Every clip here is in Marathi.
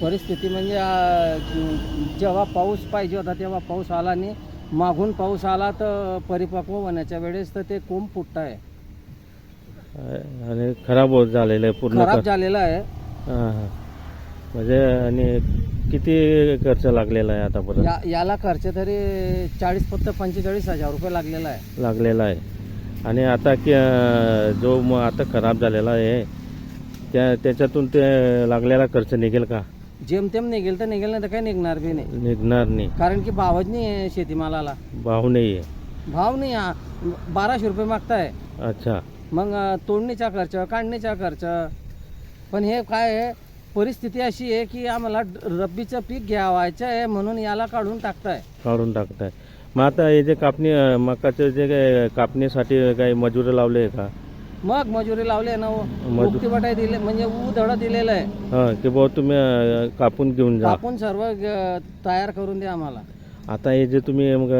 परिस्थिती म्हणजे अं, जेव्हा पाऊस पाहिजे होता तेव्हा पाऊस आला नाही मागून पाऊस आला तर परिपक्व होण्याच्या वेळेस तर ते कोंब फुटत आहे. आणि खराब होत झालेलं आहे पूर्ण खराब क- झालेला आहे. हां, हां. म्हणजे आणि किती खर्च लागलेला आहे आतापर्यंत? या याला खर्च तरी चाळीस फक्त पंचेचाळीस हजार रुपये लागलेला आहे. लागलेला आहे. आणि आता की अं, जो मग आता खराब झालेला आहे त्या त्याच्यातून ते लागलेला खर्च निघेल का? जेमतेम निघेल तर निघेल नाही तर काही निघणार बी नाही. निघणार नाही. कारण की भावच नाही आहे शेतीमालाला. भाव नाही आहे. भाव नाही हा. बाराशे रुपये मागताय. अच्छा. मग अं, तोडणीचा खर्च काढणीचा खर्च. पण हे काय आहे? परिस्थिती अशी आहे की आम्हाला ड- रब्बीचं पीक घ्यावायचं आहे म्हणून याला काढून टाकताय. काढून टाकताय. मग आता हे जे कापणी अं, मकाचं जे काय कापणीसाठी काही मजूर लावले आहे का? मग मजुरी लावली आहे ना मजू- मुक्तीबटाई दिले म्हणजे उधडं दिलेलं आहे. हां की भाऊ तुम्ही अं, कापून घेऊन जा. कापून सर्व तयार करून द्या आम्हाला. आता हे जे तुम्ही मग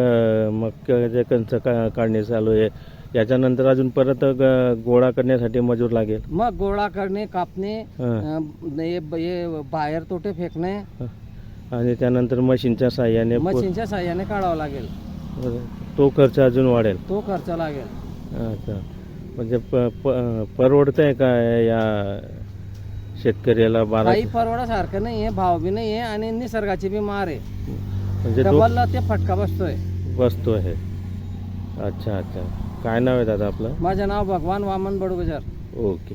मक्याचे कंच का काढणे चालू आहे याच्यानंतर अजून परत ग- गोळा करण्यासाठी मजूर लागेल? मग गोळा करणे कापणे हां. अं, हे हे बाहेर तोटे फेकणे आणि त्यानंतर मशीनच्या साह्याने पु- मशीनच्या साह्याने काढावं लागेल. तो खर्च अजून वाढेल. तो खर्च लागेल. अच्छा. म्हणजे प प परवडत आहे का या शेतकऱ्याला बारा काही परवडासारखं नाही आहे भाव बी नाही आहे आणि निसर्गाची बी मार आहे. म्हणजे डबलला ते फटका बसतोय. वस्तू आहे अच्छा अच्छा. काय नाव आहे दादा आपलं? माझं नाव भगवान वामन बडगुजर. ओके.